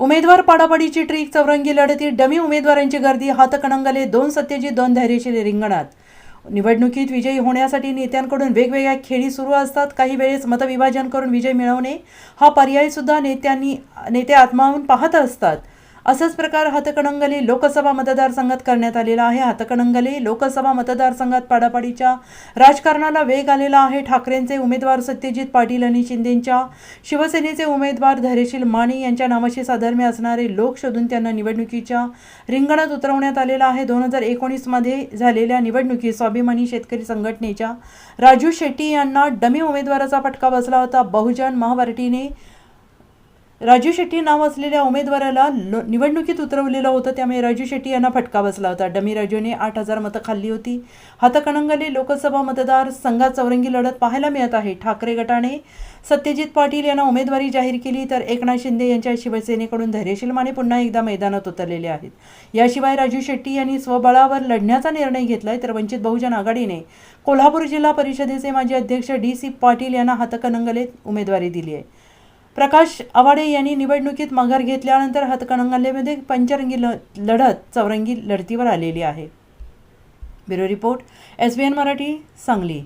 उमेदवार पाडापाडीची ट्रीक चौरंगी लढतीत डमी उमेदवारांची गर्दी हातकणंगले दोन सत्यजी दोन धैर्यशील रिंगणात. निवडणुकीत विजयी होण्यासाठी नेत्यांकडून वेगवेगळ्या खेळी सुरू असतात. काही वेळेस मतविभाजन करून विजय मिळवणे हा पर्यायसुद्धा नेत्यांनी नेते आत्मावून पाहत असतात. असाच प्रकार हातकणंगले लोकसभा मतदारसंघात करण्यात आलेला आहे. हातकणंगले लोकसभा मतदारसंघात पाडापाडीच्या राजकारणाला वेग आलेला आहे. ठाकरेंचे उमेदवार सत्यजित पाटील आणि शिंदेंच्या शिवसेनेचे उमेदवार धैर्यशील माने यांच्या नावाशी साधर्म्य असणारे लोक शोधून त्यांना निवडणुकीच्या रिंगणात उतरवण्यात आलेला आहे. दोन हजार एकोणीसमध्ये झालेल्या निवडणुकीत स्वाभिमानी शेतकरी संघटनेच्या राजू शेट्टी यांना डमी उमेदवाराचा फटका बसला होता. बहुजन महापार्टीने राजू शेट्टी नाव असलेल्या उमेदवाराला निवडणुकीत उतरवलेलं होतं त्यामुळे राजू शेट्टी यांना फटका बसला होता. डमी राजूने आठ हजार मतं खाल्ली होती. हातकणंगले लोकसभा मतदार संघात चौरंगी लढत पाहायला मिळत आहे. ठाकरे गटाने सत्यजित पाटील यांना उमेदवारी जाहीर केली तर एकनाथ शिंदे यांच्या शिवसेनेकडून धैर्यशील माने पुन्हा एकदा मैदानात उतरलेले आहेत. याशिवाय राजू शेट्टी यांनी स्वबळावर लढण्याचा निर्णय घेतलाय तर वंचित बहुजन आघाडीने कोल्हापूर जिल्हा परिषदेचे माजी अध्यक्ष डी सी पाटील यांना हातकणंगलेत उमेदवारी दिली आहे. प्रकाश आवाडे यांनी निवडणुकीत माघार घेतल्यानंतर हातकणंगलेमध्ये पंचरंगी ल लढत चौरंगी लढतीवर आलेली आहे. Bureau report S B N Marathi Sangli.